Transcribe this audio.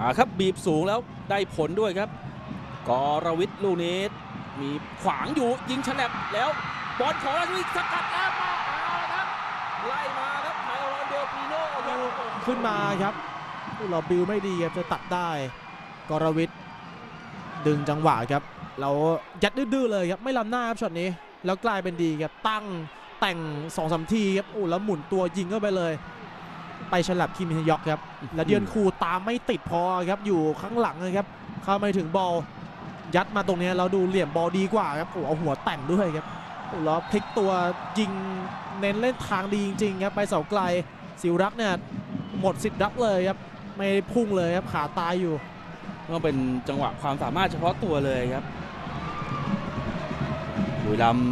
อ่าครับบีบสูงแล้วได้ผลด้วยครับกอรวิทย์ลูกนี้มีขวางอยู่ยิงฉลับแล้วบอลของราชวิทย์สกัดแล้วมาเอาละครับไล่มาครับไทรอนเดลปีโน่ขึ้นมาครับเราบิวไม่ดีครับจะตัดได้กอรวิทย์ดึงจังหวะครับเรายัดดื้อเลยครับไม่ล้ำหน้าครับช็อตนี้แล้วกลายเป็นดีครับตั้งแต่ง2องสามทีครับโอ้แล้วหมุนตัวยิงเข้าไปเลย ไปฉลับคิมฮยอกครับแล้วเดียนคูตามไม่ติดพอครับอยู่ข้างหลังนะครับเข้าไม่ถึงบอลยัดมาตรงนี้เราดูเหลี่ยมบอลดีกว่าครับโอ้เอาหัวแต่งด้วยครับโอ้แล้วพลิกตัวยิงเน้นเล่นทางดีจริงๆครับไปเสาไกลสิวรักษ์เนี่ยหมดสิทธิ์รับเลยครับไม่พุ่งเลยครับขาตายอยู่ก็เป็นจังหวะความสามารถเฉพาะตัวเลยครับบุรีรัมย์